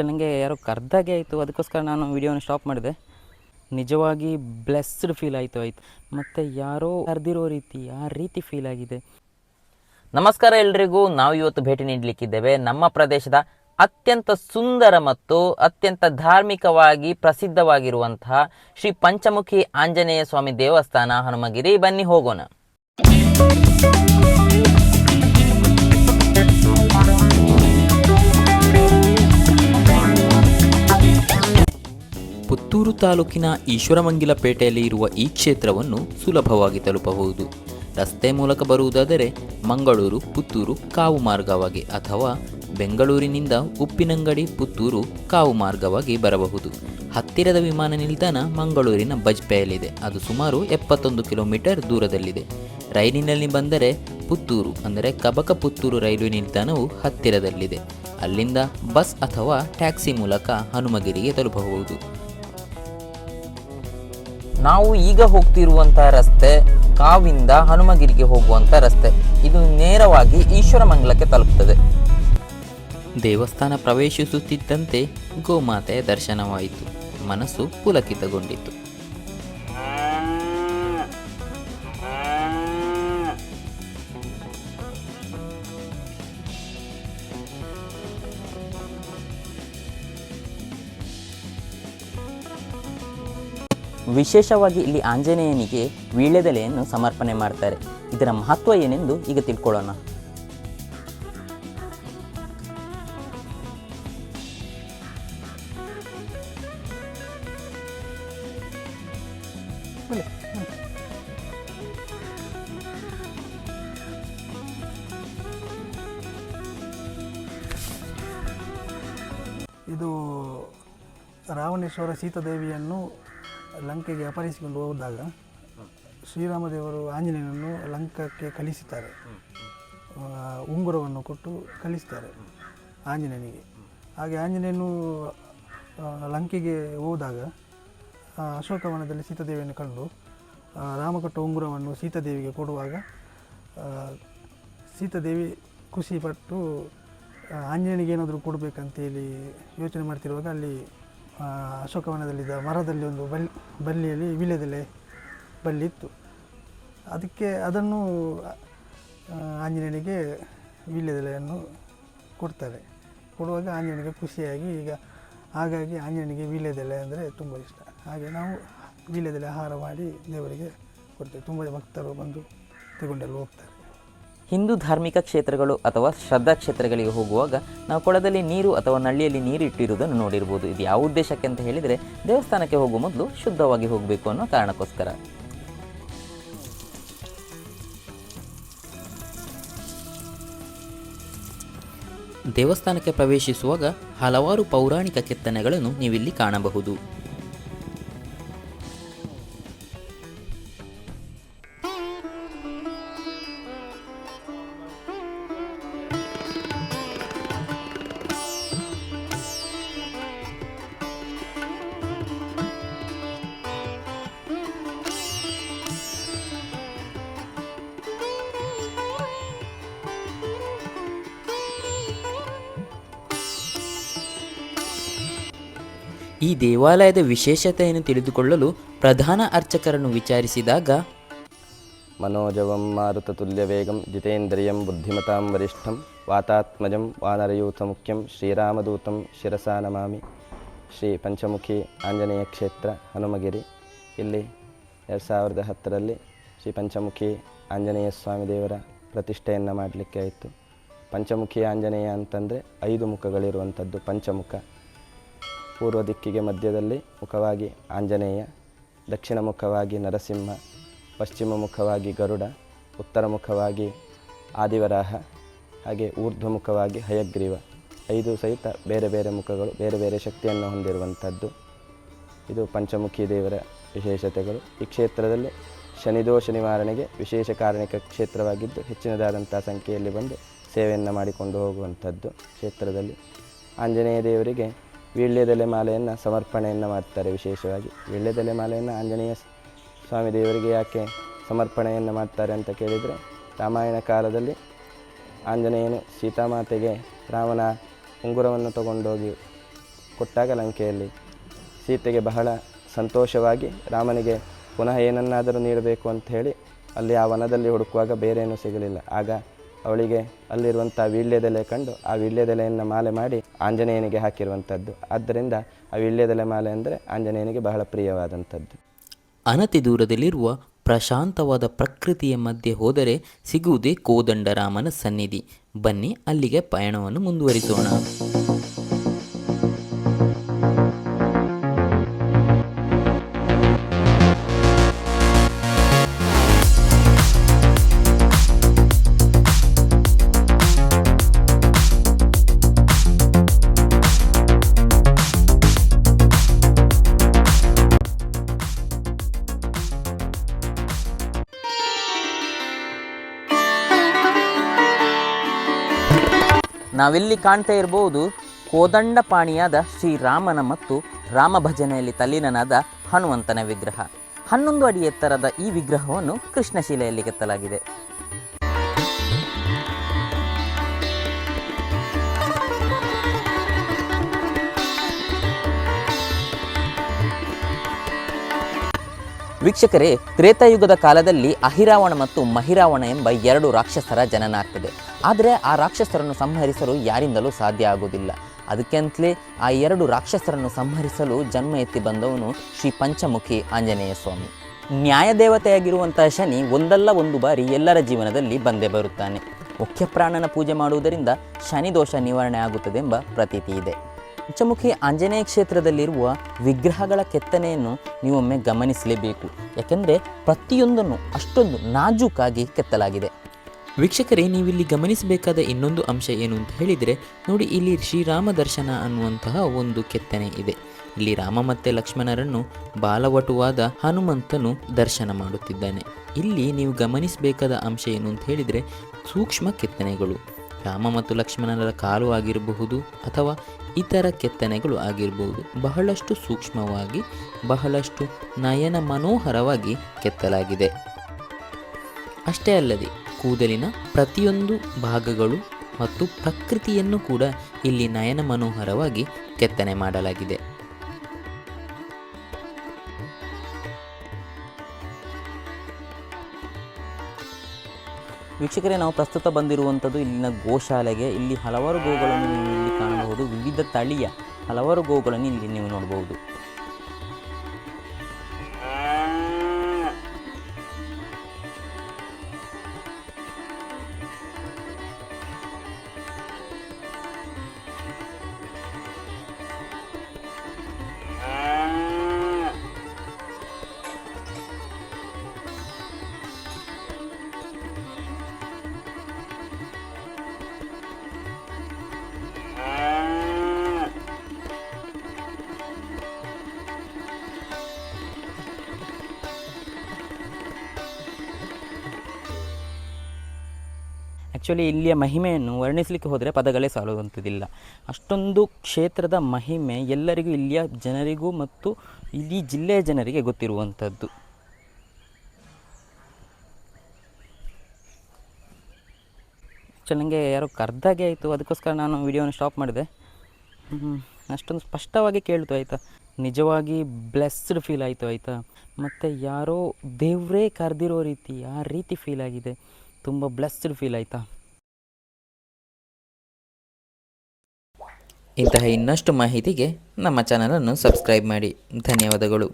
First ನನಗೆ ಯಾರೋ ಕರ್ದಾಗೆ ಆಯಿತು. ಅದಕ್ಕೋಸ್ಕರ ನಾನು ವಿಡಿಯೋನ ಸ್ಟಾಪ್ ಮಾಡಿದೆ. ನಿಜವಾಗಿ ಬ್ಲೆಸ್ಡ್ ಫೀಲ್ ಆಯಿತು ಆಯಿತು. ಮತ್ತು ಯಾರೋ ಕರೆದಿರೋ ರೀತಿ, ಆ ರೀತಿ ಫೀಲ್ ಆಗಿದೆ. ನಮಸ್ಕಾರ ಎಲ್ರಿಗೂ. ನಾವು ಇವತ್ತು ಭೇಟಿ ನೀಡಲಿಕ್ಕಿದ್ದೇವೆ ನಮ್ಮ ಪ್ರದೇಶದ ಅತ್ಯಂತ ಸುಂದರ ಮತ್ತು ಅತ್ಯಂತ ಧಾರ್ಮಿಕವಾಗಿ ಪ್ರಸಿದ್ಧವಾಗಿರುವಂತಹ ಶ್ರೀ ಪಂಚಮುಖಿ ಆಂಜನೇಯ ಸ್ವಾಮಿ ದೇವಸ್ಥಾನ ಹನುಮಗಿರಿ. ಬನ್ನಿ ಹೋಗೋಣ. ಪುತ್ತೂರು ತಾಲೂಕಿನ ಈಶ್ವರಮಂಗಿಲಪೇಟೆಯಲ್ಲಿ ಇರುವ ಈ ಕ್ಷೇತ್ರವನ್ನು ಸುಲಭವಾಗಿ ತಲುಪಬಹುದು. ರಸ್ತೆ ಮೂಲಕ ಬರುವುದಾದರೆ ಮಂಗಳೂರು, ಪುತ್ತೂರು, ಕಾವು ಮಾರ್ಗವಾಗಿ ಅಥವಾ ಬೆಂಗಳೂರಿನಿಂದ ಉಪ್ಪಿನಂಗಡಿ, ಪುತ್ತೂರು, ಕಾವು ಮಾರ್ಗವಾಗಿ ಬರಬಹುದು. ಹತ್ತಿರದ ವಿಮಾನ ನಿಲ್ದಾಣ ಮಂಗಳೂರಿನ ಬಜ್ಪೆಯಲ್ಲಿದೆ. ಅದು ಸುಮಾರು ಎಪ್ಪತ್ತೊಂದು ಕಿಲೋಮೀಟರ್ ದೂರದಲ್ಲಿದೆ. ರೈಲಿನಲ್ಲಿ ಬಂದರೆ ಪುತ್ತೂರು, ಅಂದರೆ ಕಬಕ ಪುತ್ತೂರು ರೈಲ್ವೆ ನಿಲ್ದಾಣವು ಹತ್ತಿರದಲ್ಲಿದೆ. ಅಲ್ಲಿಂದ ಬಸ್ ಅಥವಾ ಟ್ಯಾಕ್ಸಿ ಮೂಲಕ ಹನುಮಗಿರಿಗೆ ತಲುಪಬಹುದು. ನಾವು ಈಗ ಹೋಗ್ತಿರುವಂತಹ ರಸ್ತೆ ಕಾವಿಂದ ಹನುಮಗಿರಿಗೆ ಹೋಗುವಂತ ರಸ್ತೆ. ಇದು ನೇರವಾಗಿ ಈಶ್ವರಮಂಗಲಕ್ಕೆ ತಲುಪುತ್ತದೆ ದೇವಸ್ಥಾನ ಪ್ರವೇಶಿಸುತ್ತಿದ್ದಂತೆ ಗೋಮಾತೆಯ ದರ್ಶನವಾಯಿತು. ಮನಸ್ಸು ಪುಲಕಿತಗೊಂಡಿತು. ವಿಶೇಷವಾಗಿ ಇಲ್ಲಿ ಆಂಜನೇಯನಿಗೆ ವೀಳ್ಯದೆಲೆಯನ್ನು ಸಮರ್ಪಣೆ ಮಾಡ್ತಾರೆ. ಇದರ ಮಹತ್ವ ಏನೆಂದು ಈಗ ತಿಳ್ಕೊಳ್ಳೋಣ. ಇದು ರಾವಣೇಶ್ವರ ಸೀತಾದೇವಿಯನ್ನು ಲಂಕೆಗೆ ಅಪಹರಿಸಿಕೊಂಡು ಹೋದಾಗ ಶ್ರೀರಾಮದೇವರು ಆಂಜನೇಯನನ್ನು ಲಂಕಕ್ಕೆ ಕಲಿಸುತ್ತಾರೆ ಉಂಗುರವನ್ನು ಕೊಟ್ಟು ಕಲಿಸ್ತಾರೆ ಆಂಜನೇಯನಿಗೆ. ಹಾಗೆ ಆಂಜನೇಯನು ಲಂಕೆಗೆ ಹೋದಾಗ ಅಶೋಕವನದಲ್ಲಿ ಸೀತಾದೇವಿಯನ್ನು ಕಂಡು ರಾಮಕಟ್ಟ ರಾಮ ಕೊಟ್ಟ ಉಂಗುರವನ್ನು ಸೀತಾದೇವಿಗೆ ಕೊಡುವಾಗ ಸೀತಾದೇವಿ ಖುಷಿಪಟ್ಟು ಪಟ್ಟು ಆಂಜನೇಯನಿಗೆ ಏನಾದರೂ ಕೊಡಬೇಕಂತೇಳಿ ಯೋಚನೆ ಮಾಡ್ತಿರುವಾಗ ಅಲ್ಲಿ ಅಶೋಕವನದಲ್ಲಿದ್ದ ಮರದಲ್ಲಿ ಒಂದು ಬಲ್ ಬಲ್ಲಿಯಲ್ಲಿ ವೀಳ್ಯದೆಲೆ ಬಲ್ಲಿ ಇತ್ತು. ಅದಕ್ಕೆ ಅದನ್ನು ಆಂಜನೇಯನಿಗೆ ವೀಳ್ಯದೆಲೆಯನ್ನು ಕೊಡ್ತಾರೆ. ಕೊಡುವಾಗ ಆಂಜನೇಯನಿಗೆ ಖುಷಿಯಾಗಿ ಈಗ, ಹಾಗಾಗಿ ಆಂಜನೇಯನಿಗೆ ವೀಳ್ಯದೆಲೆ ಅಂದರೆ ತುಂಬ ಇಷ್ಟ. ಹಾಗೆ ನಾವು ವೀಳ್ಯದೆಲೆ ಆಹಾರ ಮಾಡಿ ದೇವರಿಗೆ ಕೊಡ್ತೇವೆ. ತುಂಬ ಭಕ್ತರು ಬಂದು ತಗೊಂಡೆಲ್ಲ ಹೋಗ್ತಾರೆ. ಹಿಂದೂ ಧಾರ್ಮಿಕ ಕ್ಷೇತ್ರಗಳು ಅಥವಾ ಶ್ರದ್ಧಾ ಕ್ಷೇತ್ರಗಳಿಗೆ ಹೋಗುವಾಗ ನಾವು ಕೊಳದಲ್ಲಿ ನೀರು ಅಥವಾ ನಳ್ಳಿಯಲ್ಲಿ ನೀರು ಇಟ್ಟಿರುವುದನ್ನು ನೋಡಿರ್ಬೋದು. ಇದು ಯಾವ ಉದ್ದೇಶಕ್ಕೆ ಅಂತ ಹೇಳಿದರೆ ದೇವಸ್ಥಾನಕ್ಕೆ ಹೋಗುವ ಮೊದಲು ಶುದ್ಧವಾಗಿ ಹೋಗಬೇಕು ಅನ್ನೋ ಕಾರಣಕ್ಕೋಸ್ಕರ. ದೇವಸ್ಥಾನಕ್ಕೆ ಪ್ರವೇಶಿಸುವಾಗ ಹಲವಾರು ಪೌರಾಣಿಕ ಕೆತ್ತನೆಗಳನ್ನು ನೀವಿಲ್ಲಿ ಕಾಣಬಹುದು. ಈ ದೇವಾಲಯದ ವಿಶೇಷತೆಯನ್ನು ತಿಳಿದುಕೊಳ್ಳಲು ಪ್ರಧಾನ ಅರ್ಚಕರನ್ನು ವಿಚಾರಿಸಿದಾಗ, ಮನೋಜವಂ ಮಾರುತ ತುಲ್ಯ ವೇಗಂ ಜಿತೇಂದ್ರಿಯಂ ಬುದ್ಧಿಮತಾಂ ವರಿಷ್ಠಂ ವಾತಾತ್ಮಜಂ ವಾನರಯೂತ ಮುಖ್ಯಂ ಶ್ರೀರಾಮದೂತಂ ಶಿರಸಾ ನಮಾಮಿ ಶ್ರೀ ಪಂಚಮುಖಿ ಆಂಜನೇಯ ಕ್ಷೇತ್ರ ಹನುಮಗಿರಿ. ಇಲ್ಲಿ ಎರಡು ಸಾವಿರದ ಹತ್ತರಲ್ಲಿ ಶ್ರೀ ಪಂಚಮುಖಿ ಆಂಜನೇಯ ಸ್ವಾಮಿ ದೇವರ ಪ್ರತಿಷ್ಠೆಯನ್ನು ಮಾಡಲಿಕ್ಕೆ ಆಯಿತು. ಪಂಚಮುಖಿ ಆಂಜನೇಯ ಅಂತಂದರೆ ಐದು ಮುಖಗಳಿರುವಂಥದ್ದು ಪಂಚಮುಖ. ಪೂರ್ವ ದಿಕ್ಕಿಗೆ ಮಧ್ಯದಲ್ಲಿ ಮುಖವಾಗಿ ಆಂಜನೇಯ, ದಕ್ಷಿಣ ಮುಖವಾಗಿ ನರಸಿಂಹ, ಪಶ್ಚಿಮ ಮುಖವಾಗಿ ಗರುಡ, ಉತ್ತರ ಮುಖವಾಗಿ ಆದಿವರಾಹ, ಹಾಗೆ ಊರ್ಧ್ವ ಮುಖವಾಗಿ ಹಯಗ್ರೀವ. ಐದು ಸಹಿತ ಬೇರೆ ಬೇರೆ ಮುಖಗಳು, ಬೇರೆ ಬೇರೆ ಶಕ್ತಿಯನ್ನು ಹೊಂದಿರುವಂಥದ್ದು. ಇದು ಪಂಚಮುಖಿ ದೇವರ ವಿಶೇಷತೆಗಳು. ಈ ಕ್ಷೇತ್ರದಲ್ಲಿ ಶನಿದೋಷ ನಿವಾರಣೆಗೆ ವಿಶೇಷ ಕಾರಣಿಕ ಕ್ಷೇತ್ರವಾಗಿದ್ದು ಹೆಚ್ಚಿನದಾದಂಥ ಸಂಖ್ಯೆಯಲ್ಲಿ ಬಂದು ಸೇವೆಯನ್ನು ಮಾಡಿಕೊಂಡು ಹೋಗುವಂಥದ್ದು ಕ್ಷೇತ್ರದಲ್ಲಿ. ಆಂಜನೇಯ ದೇವರಿಗೆ ವೀಳ್ಯದೆಲೆ ಮಾಲೆಯನ್ನು ಸಮರ್ಪಣೆಯನ್ನು ಮಾಡ್ತಾರೆ ವಿಶೇಷವಾಗಿ. ವೀಳ್ಯದೆಲೆ ಮಾಲೆಯನ್ನು ಆಂಜನೇಯ ಸ್ವಾಮಿ ದೇವರಿಗೆ ಯಾಕೆ ಸಮರ್ಪಣೆಯನ್ನು ಮಾಡ್ತಾರೆ ಅಂತ ಕೇಳಿದರೆ, ರಾಮಾಯಣ ಕಾಲದಲ್ಲಿ ಆಂಜನೇಯನು ಸೀತಾಮಾತೆಗೆ ರಾಮನ ಉಂಗುರವನ್ನು ತಗೊಂಡೋಗಿ ಕೊಟ್ಟಾಗ ಲಂಕೆಯಲ್ಲಿ ಸೀತೆಗೆ ಬಹಳ ಸಂತೋಷವಾಗಿ ರಾಮನಿಗೆ ಪುನಃ ಏನನ್ನಾದರೂ ನೀಡಬೇಕು ಅಂತ ಹೇಳಿ ಅಲ್ಲಿ ಆ ವನದಲ್ಲಿ ಹುಡುಕುವಾಗ ಬೇರೇನೂ ಸಿಗಲಿಲ್ಲ. ಆಗ ಅವಳಿಗೆ ಅಲ್ಲಿರುವಂಥ ವೀಳ್ಯದೆಲೆ ಕಂಡು ಆ ವೀಳ್ಯದೆಲೆಯನ್ನು ಮಾಲೆ ಮಾಡಿ ಆಂಜನೇಯನಿಗೆ ಹಾಕಿರುವಂಥದ್ದು. ಆದ್ದರಿಂದ ಆ ವೀಳ್ಯದೆಲೆ ಮಾಲೆ ಅಂದರೆ ಆಂಜನೇಯನಿಗೆ ಬಹಳ ಪ್ರಿಯವಾದಂಥದ್ದು. ಅನತಿ ದೂರದಲ್ಲಿರುವ ಪ್ರಶಾಂತವಾದ ಪ್ರಕೃತಿಯ ಮಧ್ಯೆ ಹೋದರೆ ಸಿಗುವುದೇ ಕೋದಂಡರಾಮನ ಸನ್ನಿಧಿ. ಬನ್ನಿ ಅಲ್ಲಿಗೆ ಪಯಣವನ್ನು ಮುಂದುವರಿಸೋಣ. ನಾವಿಲ್ಲಿ ಕಾಣ್ತಾ ಇರಬಹುದು ಕೋದಂಡಪಾಣಿಯಾದ ಶ್ರೀರಾಮನ ಮತ್ತು ರಾಮ ಭಜನೆಯಲ್ಲಿ ತಲ್ಲೀನನಾದ ಹನುಮಂತನ ವಿಗ್ರಹ. ಹನ್ನೊಂದು ಅಡಿ ಎತ್ತರದ ಈ ವಿಗ್ರಹವನ್ನು ಕೃಷ್ಣಶಿಲೆಯಲ್ಲಿ ಕೆತ್ತಲಾಗಿದೆ. ವೀಕ್ಷಕರೇ, ತ್ರೇತಾಯುಗದ ಕಾಲದಲ್ಲಿ ಅಹಿರಾವಣ ಮತ್ತು ಮಹಿರಾವಣ ಎಂಬ ಎರಡು ರಾಕ್ಷಸರ ಜನನ ಆಗ್ತದೆ ಆದರೆ ಆ ರಾಕ್ಷಸರನ್ನು ಸಂಹರಿಸಲು ಯಾರಿಂದಲೂ ಸಾಧ್ಯ ಆಗುವುದಿಲ್ಲ. ಅದಕ್ಕೆಂತಲೇ ಆ ಎರಡು ರಾಕ್ಷಸರನ್ನು ಸಂಹರಿಸಲು ಜನ್ಮ ಎತ್ತಿ ಬಂದವನು ಶ್ರೀ ಪಂಚಮುಖಿ ಆಂಜನೇಯ ಸ್ವಾಮಿ. ನ್ಯಾಯದೇವತೆಯಾಗಿರುವಂತಹ ಶನಿ ಒಂದಲ್ಲ ಒಂದು ಬಾರಿ ಎಲ್ಲರ ಜೀವನದಲ್ಲಿ ಬಂದೇ ಬರುತ್ತಾನೆ. ಮುಖ್ಯ ಪ್ರಾಣನ ಪೂಜೆ ಮಾಡುವುದರಿಂದ ಶನಿ ದೋಷ ನಿವಾರಣೆ ಆಗುತ್ತದೆ ಎಂಬ ಪ್ರತೀತಿ ಇದೆ. ಪಂಚಮುಖಿ ಆಂಜನೇಯ ಕ್ಷೇತ್ರದಲ್ಲಿರುವ ವಿಗ್ರಹಗಳ ಕೆತ್ತನೆಯನ್ನು ನೀವೊಮ್ಮೆ ಗಮನಿಸಲೇಬೇಕು. ಯಾಕೆಂದರೆ ಪ್ರತಿಯೊಂದನ್ನು ಅಷ್ಟೊಂದು ನಾಜೂಕಾಗಿ ಕೆತ್ತಲಾಗಿದೆ. ವೀಕ್ಷಕರೇ, ನೀವಿಲ್ಲಿ ಗಮನಿಸಬೇಕಾದ ಇನ್ನೊಂದು ಅಂಶ ಏನು ಅಂತ ಹೇಳಿದರೆ, ನೋಡಿ ಇಲ್ಲಿ ಶ್ರೀರಾಮ ದರ್ಶನ ಅನ್ನುವಂತಹ ಒಂದು ಕೆತ್ತನೆ ಇದೆ. ಇಲ್ಲಿ ರಾಮ ಮತ್ತು ಲಕ್ಷ್ಮಣರನ್ನು ಬಾಲವಟುವಾದ ಹನುಮಂತನು ದರ್ಶನ ಮಾಡುತ್ತಿದ್ದಾನೆ. ಇಲ್ಲಿ ನೀವು ಗಮನಿಸಬೇಕಾದ ಅಂಶ ಏನು ಅಂತ ಹೇಳಿದರೆ, ಸೂಕ್ಷ್ಮ ಕೆತ್ತನೆಗಳು. ರಾಮ ಮತ್ತು ಲಕ್ಷ್ಮಣರ ಕಾಲು ಆಗಿರಬಹುದು ಅಥವಾ ಇತರ ಕೆತ್ತನೆಗಳು ಆಗಿರಬಹುದು ಬಹಳಷ್ಟು ಸೂಕ್ಷ್ಮವಾಗಿ, ಬಹಳಷ್ಟು ನಯನ ಮನೋಹರವಾಗಿ ಕೆತ್ತಲಾಗಿದೆ. ಅಷ್ಟೇ ಅಲ್ಲದೆ, ಕೂದಲಿನ ಪ್ರತಿಯೊಂದು ಭಾಗಗಳು ಮತ್ತು ಪ್ರಕೃತಿಯನ್ನು ಕೂಡ ಇಲ್ಲಿ ನಯನ ಮನೋಹರವಾಗಿ ಕೆತ್ತನೆ ಮಾಡಲಾಗಿದೆ. ವೀಕ್ಷಕರೇ, ನಾವು ಪ್ರಸ್ತುತ ಬಂದಿರುವಂಥದ್ದು ಇಲ್ಲಿನ ಗೋಶಾಲೆಗೆ. ಇಲ್ಲಿ ಹಲವಾರು ಗೋಗಳನ್ನು ನೀವು ಇಲ್ಲಿ ಕಾಣಬಹುದು. ವಿವಿಧ ತಳಿಯ ಹಲವಾರು ಗೋಗಳನ್ನು ಇಲ್ಲಿ ನೀವು ನೋಡಬಹುದು. ಆ್ಯಕ್ಚುಲಿ ಇಲ್ಲಿಯ ಮಹಿಮೆಯನ್ನು ವರ್ಣಿಸಲಿಕ್ಕೆ ಹೋದರೆ ಪದಗಳೇ ಸಾಲುವಂಥದ್ದಿಲ್ಲ. ಅಷ್ಟೊಂದು ಕ್ಷೇತ್ರದ ಮಹಿಮೆ ಎಲ್ಲರಿಗೂ, ಇಲ್ಲಿಯ ಜನರಿಗೂ ಮತ್ತು ಇಲ್ಲಿ ಜಿಲ್ಲೆಯ ಜನರಿಗೆ ಗೊತ್ತಿರುವಂಥದ್ದು. ನನಗೆ ಯಾರೋ ಕರ್ದಾಗೆ ಆಯಿತು. ಅದಕ್ಕೋಸ್ಕರ ನಾನು ವಿಡಿಯೋನ ಸ್ಟಾಪ್ ಮಾಡಿದೆ. ಅಷ್ಟೊಂದು ಸ್ಪಷ್ಟವಾಗಿ ಕೇಳ್ತು, ಆಯಿತಾ? ನಿಜವಾಗಿ ಬ್ಲೆಸ್ಡ್ ಫೀಲ್ ಆಯಿತು, ಆಯಿತಾ? ಮತ್ತು ಯಾರೋ ದೇವರೇ ಕರೆದಿರೋ ರೀತಿ ಆ ರೀತಿ ಫೀಲ್ ಆಗಿದೆ. ತುಂಬ ಬ್ಲೆಸ್ಡ್ ಫೀಲ್ ಆಯಿತಾ? ಇಂತಹ ಇನ್ನಷ್ಟು ಮಾಹಿತಿಗೆ ನಮ್ಮ ಚಾನಲನ್ನು ಸಬ್ಸ್ಕ್ರೈಬ್ ಮಾಡಿ. ಧನ್ಯವಾದಗಳು.